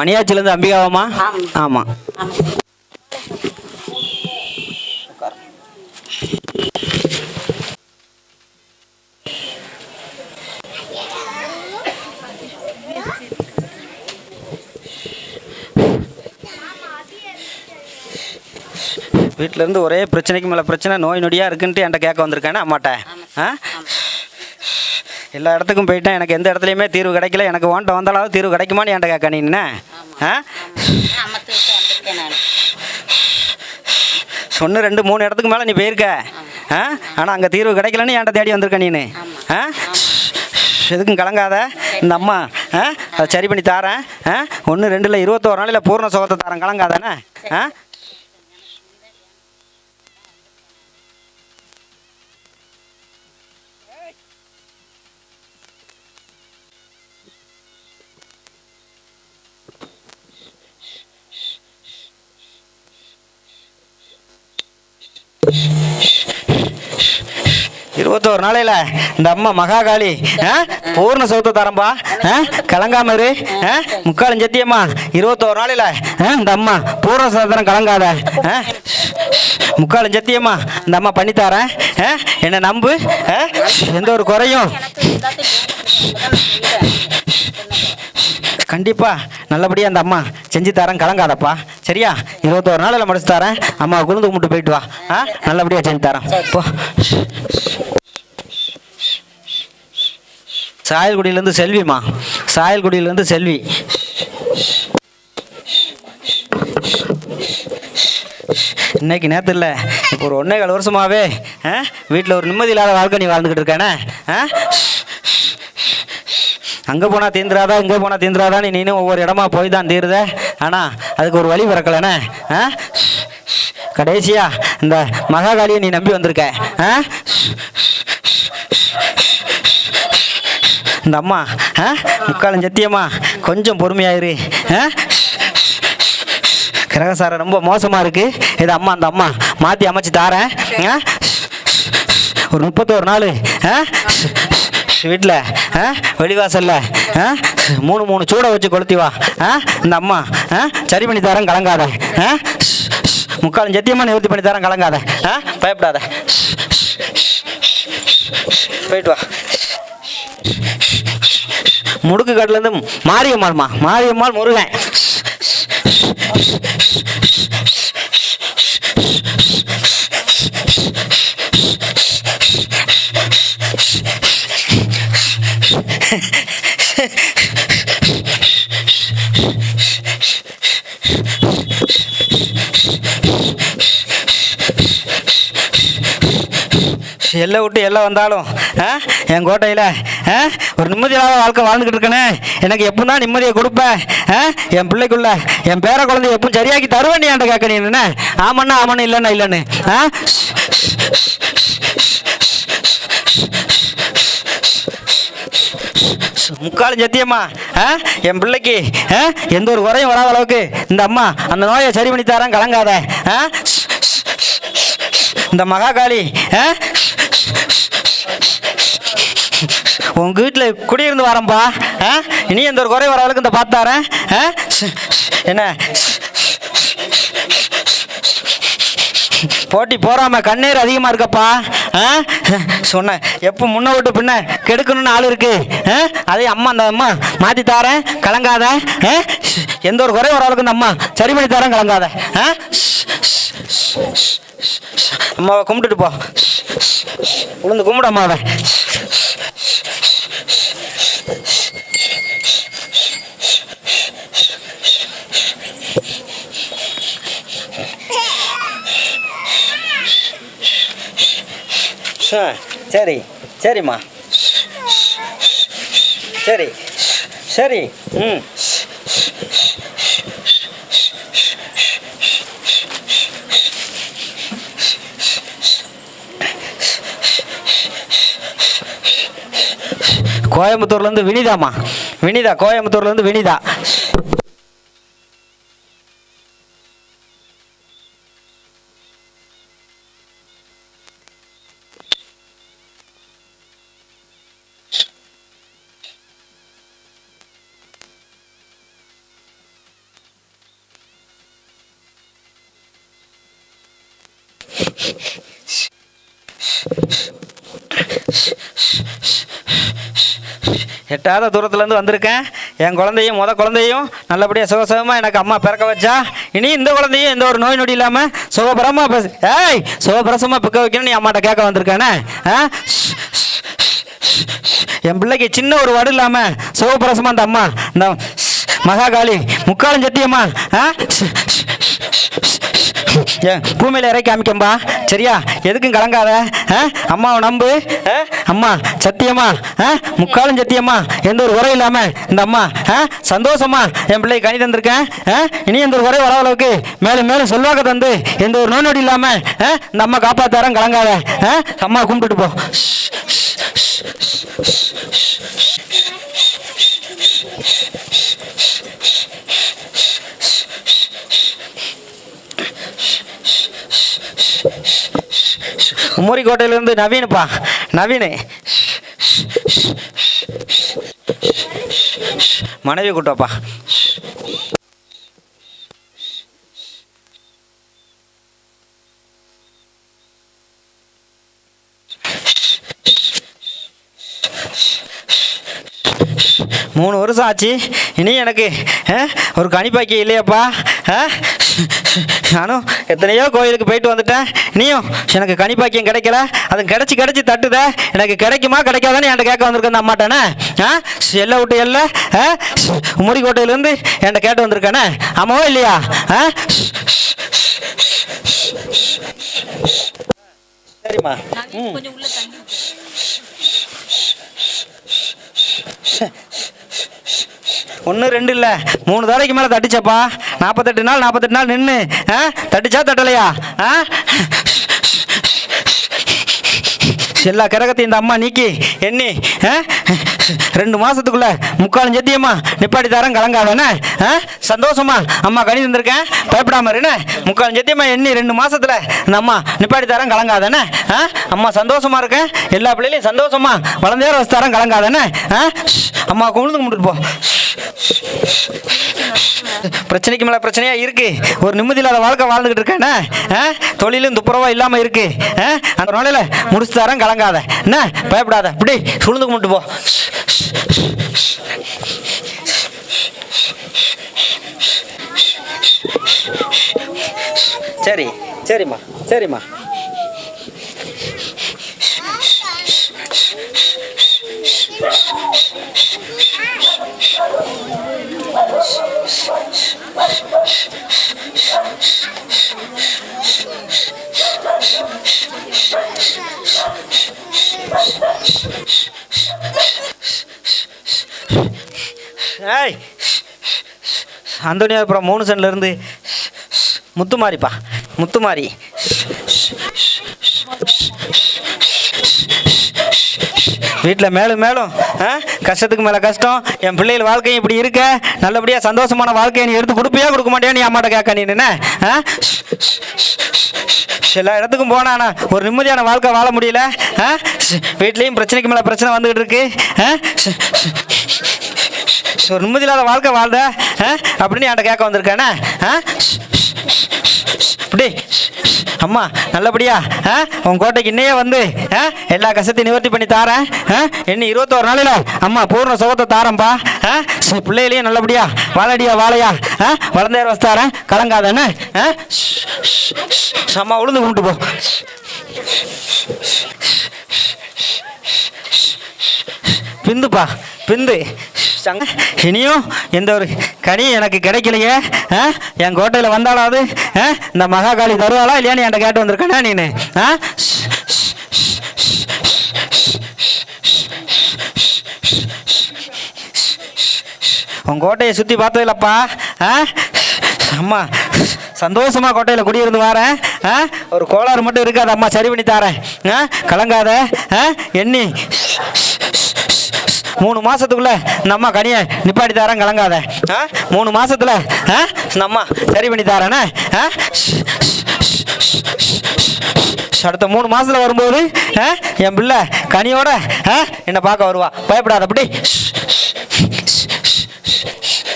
மணியாச்சிலேருந்து அம்பிகாவாமா? ஆமா. ஆமாம் வீட்டிலேருந்து ஒரே பிரச்சனைக்கு மேலே பிரச்சனை நோய் நொடியாக இருக்குன்ட்டு என்கிட்ட கேட்க வந்திருக்கானே. அம்மாட்ட? ஆ? எல்லா இடத்துக்கும் போயிட்டேன். எனக்கு எந்த இடத்துலையுமே தீர்வு கிடைக்கல. எனக்கு ஓன்ட்ட வந்தாலாவது தீர்வு கிடைக்குமான்னு என்கிட்ட கேட்க நீ ஆ? சொன்னு ரெண்டு மூணு இடத்துக்கு மேலே நீ போயிருக்க. ஆ? ஆனால் அங்கே தீர்வு கிடைக்கலன்னு என்கிட்ட தேடி வந்திருக்க நீனு. ஆ? எதுக்கும் கலங்காத. இந்த அம்மா ஆ? அதை சரி பண்ணி தாரேன். ஆ? ஒன்று ரெண்டில் இருபத்தோரு நாளில் பூர்ண சுகத்தை தரேன். கலங்காதானே ஆ? இருபத்தோரு நாளையில இந்த அம்மா மகாகாளி ஆ? பூர்ண சௌத்த தரம்பா ஆ? கலங்காம இரு ஆ? முக்காலும் சத்தியம்மா. இருபத்தோரு நாளையில ஆ? இந்த அம்மா பூர்ண சௌத்திரம் கலங்காத ஆ? முக்காலும் சத்தியம்மா. இந்த அம்மா பண்ணி தரேன் ஆ? என்னை நம்பு ஆ? எந்த ஒரு குறையும். கண்டிப்பாக நல்லபடியாக அந்த அம்மா செஞ்சு தரேன் கலங்காதப்பா. சரியா? இருபத்தோரு நாளில் முடிச்சு தரேன். அம்மா குழுந்து கும்பிட்டு போயிட்டு வா. ஆ? நல்லபடியாக செஞ்சு தரேன். போ. சாயல்குடியிலேருந்து செல்விம்மா. சாயல்குடியிலேருந்து செல்வி. இன்னைக்கு நேற்று இல்லை இப்போ ஒரு ஒன்றே கால் வருஷமாவே வீட்டில் ஒரு நிம்மதி இல்லாத வாழ்க்கை நீ வாழ்ந்துக்கிட்டு இருக்கானே ஆ? அங்கே போனால் தீந்துராதா இங்கே போனால் தீந்துராதான்னு நீனும் ஒவ்வொரு இடமா போய் தான் தீருத. ஆனால் அதுக்கு ஒரு வழி பிறக்கலண்ணே ஆ? கடைசியா இந்த மகாகாளியை நீ நம்பி வந்திருக்க. ஆ? இந்த அம்மா ஆ? முக்காலம் சத்தியம்மா கொஞ்சம் பொறுமையாயிரு. ஆ? கிரகசாரம் ரொம்ப மோசமாக இருக்கு. இது அம்மா அந்த அம்மா மாற்றி அமைச்சு தாரேன். ஆ? ஒரு முப்பத்தோரு நாள். ஆ? வீட்டில் ஆ? வெளிவாசல்ல ஆ? மூணு மூணு சூடை வச்சு கொளுத்தி வா ஆ? இந்த அம்மா ஆ? சரி பண்ணி தரேன் கலங்காத ஆ? முக்காலும் சத்தியமாக நிவர்த்தி பண்ணி தரேன் கலங்காத ஆ? பயப்படாத. போயிட்டு வா. முடுக்கு காட்டுலேருந்து மாரியம்மாள்மா மாரியம்மாள் முருகன். எல்லை விட்டு எல்லை வந்தாலும் ஆ என் கோட்டையில் ஆ ஒரு நிம்மதியான வாழ்க்கை வாழ்ந்துக்கிட்டு இருக்கனே. எனக்கு எப்போ தான் நிம்மதியை கொடுப்பேன் ஆ என் பிள்ளைக்குள்ள என் பேர குழந்தைய எப்போ சரியாக்கி தருவேன் நீ என்கிட்ட கேட்க நீ என்ன? ஆமாண்ணா ஆமாண்ணா இல்லைண்ணா இல்லைன்னு. ஆ? முக்காலும் சத்தியம்மா ஆ என் பிள்ளைக்கு ஆ எந்த ஒரு குறையும் வராத அளவுக்கு இந்த அம்மா அந்த நோயை சரி பண்ணி தரேன் கலங்காத ஆ? இந்த மகாகாளி உங்கள் உங்க வீட்டில் குடியிருந்து வரேன்ப்பா ஆ இனி எந்த ஒரு குறை வர அளவுக்கு இந்த பார்த்தாரேன் ஆ என்ன போட்டி போறாம கண்ணீர் அதிகமாக இருக்கப்பா ஆ சொன்னேன் எப்போ முன்ன விட்டு பின்ன கெடுக்கணும்னு ஆள் இருக்கு ஆ அதே அம்மா அந்த அம்மா மாற்றி தாரேன் கலங்காத ஆ எந்த ஒரு குறை வர அளவுக்கு இந்த அம்மா சரி பண்ணி தரேன் கலங்காத ஆ அம்மாவை கும்பிட்டுட்டு போ உளுந்து கும்பிடு அம்மாவை சரி சரிம்மா சரி சரி ம் கோயம்புத்தூர்லேருந்து வினிதாமா வினிதா கோயம்புத்தூர்லேருந்து வினிதா Thank you. எட்டாத தூரத்துலேருந்து வந்திருக்கேன். என் குழந்தையும் முத குழந்தையும் நல்லபடியாக சுகசுகமாக எனக்கு அம்மா பிறக்க வச்சா. இனி இந்த குழந்தையும் எந்த ஒரு நோய் நொடி இல்லாமல் சுகபரமாக பேசு ஏய் சுகபிரசமாக பிக்க வைக்கணும்னு நீ அம்மாட்ட கேட்க வந்திருக்கானே? ஆ? என் பிள்ளைக்கு சின்ன ஒரு வடு இல்லாமல் சுகபிரசமாக அந்த அம்மா இந்த மகாகாளி முக்காலம் சத்தியம்மா ஆ பூமியில் இறக்கி காமிக்கம்பா சரியா எதுக்கும் கலங்காத ஆ? அம்மாவை நம்பு ஆ? அம்மா சத்தியமா ஆ? முக்காலும் சத்தியமா எந்த ஒரு உரை இல்லாமல் இந்த அம்மா ஆ? சந்தோஷமா என் பிள்ளை கணி தந்திருக்கேன் ஆ? இனி எந்த ஒரு உரை வர அளவுக்கு மேலும் மேலும் செல்வாக்க தந்து எந்த ஒரு நோய் நொடி ஆ? இந்த அம்மா காப்பாத்தாரன் கலங்காத ஆ? அம்மா கும்பிட்டுட்டு போ குமரி கோட்டையிலேருந்து நவீனுப்பா நவீனு. மனைவி கூட்டப்பா மூணு வருஷம் ஆச்சு. இனி எனக்கு ஒரு கனிப்பாக்கி இல்லையாப்பா? ஆ? நானும் எத்தனையோ கோயிலுக்கு போயிட்டு வந்துட்டேன். நீயும் எனக்கு கனிப்பாக்கியம் கிடைக்கல. அது கிடச்சி கிடச்சி தட்டுத. எனக்கு கிடைக்குமா கிடைக்காதான்னு என்கிட்ட கேட்க வந்திருக்கேன் அந்த அம்மாட்டானே ஆ? எல்லை விட்டு எல்லை ஆ? முறிக்கோட்டையிலேருந்து என்கிட்ட கேட்டு வந்திருக்கானே? அம்மாவோ இல்லையா? ஆ? சரிம்மா. ம். ஒன்று ரெண்டு இல்லை. மூணு தடவைக்கு மேலே தட்டுச்சப்பா. நாற்பத்தெட்டு நாள் நாற்பத்தெட்டு நாள் நின்று ஆ? தட்டுச்சா தட்டலையா? ஆ? எல்லா கிரகத்தையும் இந்த அம்மா நீக்கி எண்ணி ஆ? ரெண்டு மாசத்துக்குள்ள முக்காலும் சத்தியம்மா நிப்பாட்டி தரம் கலங்காதானே ஆ? சந்தோஷமா அம்மா கணி தந்திருக்கேன் பயப்படாம இருன்னு முக்காலும் சத்தியம்மா எண்ணி ரெண்டு மாசத்துல இந்த அம்மா நிப்பாட்டி தரம் கலங்காதானே ஆ? அம்மா சந்தோஷமா இருக்கேன் எல்லா பிள்ளைகளையும் சந்தோஷமா வளர்ந்தேற வச்சு தரேன் கலங்காதானே ஆ? அம்மா கொண்டு கும்பிட்டுட்டு போ பிரச்சனைக்கு மேல பிரச்சனையா இருக்கு ஒரு நிம்மதி இல்லாத வாழ்க்கை வாழ்ந்துகிட்டு இருக்கானே ஆ? தொழிலும் துப்புரவா இல்லாம இருக்கு ஆ? அந்த நாளையில முடிச்சு தரேன் கலங்காத. என்ன? பயப்படாத. இப்படி சுழுந்து கும்பிட்டு போ. சரி சரிம்மா சரிம்மா. ஏய் அந்தோனியாபுரம் மூணு சென்ட்லேருந்து முத்துமாரிப்பா முத்துமாரி வீட்டில் மேலும் மேலும் கஷ்டத்துக்கு மேலே கஷ்டம். என் பிள்ளைகள் வாழ்க்கையும் இப்படி இருக்க. நல்லபடியாக சந்தோஷமான வாழ்க்கையை நீ எடுத்து கொடுப்பியா கொடுக்க மாட்டியா நீ அம்மாட்ட கேட்க நீ என்ன ஆ? எல்லா இடத்துக்கும் போனானா ஒரு நிம்மதியான வாழ்க்கை வாழ முடியல ஆ? வீட்லேயும் பிரச்சனைக்கு மேலே பிரச்சனை வந்துகிட்டு இருக்கு ஆ? ஒரு நிம்மதி இல்லாத வாழ்க்கை வாழ்ற ஆ? அப்படின்னு என்கிட்ட கேட்க வந்திருக்கானே ஆ? இப்படி அம்மா நல்லபடியா ஆ? உன் கோட்டைக்கு இன்னையே வந்து ஆ? எல்லா கஷ்டத்தையும் நிவர்த்தி பண்ணி தாரேன் ஆ? இன்னும் இருபத்தோரு நாளில் அம்மா பூர்ண சுகத்தை தாரேன்ப்பா ஆ? பிள்ளைகளையும் நல்லபடியா வாழடியா வாழையா ஆ? வளர்ந்தேற வச்சுத்தாரேன் கலங்காதானே ஆ? அம்மா உளுந்து கும்பிட்டு போ பிந்துப்பா பிந்து சங்க இனியும் எந்த ஒரு கனி எனக்கு கிடைக்கலையே ஆ? என் கோட்டையில் வந்தாலாவது ஆ? இந்த மகாகாளி தருவாளா இல்லையான்னு என்கிட்ட கேட்டு வந்திருக்கானே நீனு? ஆ? உன் கோட்டையை சுற்றி பார்த்ததில்லப்பா ஆ? அம்மா சந்தோஷமாக கோட்டையில் குடியிருந்து வரேன் ஆ? ஒரு கோளாறு மட்டும் இருக்காது அம்மா சரி பண்ணி தரேன் ஆ? கலங்காத ஆ? எண்ணி மூணு மாசத்துக்குள்ள இந்த அம்மா கனியை நிப்பாட்டி தரேன் கலங்காத மூணு மாசத்துல அம்மா சரி பண்ணி தரேனே அடுத்த மூணு மாசத்துல வரும்போது என் பிள்ளை கனியோட என்னை பார்க்க வருவா பயப்படாத அப்படி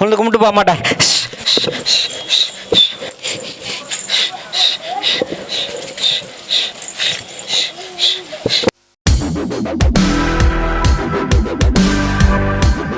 உளுந்து கும்பிட்டு போக மாட்டேன்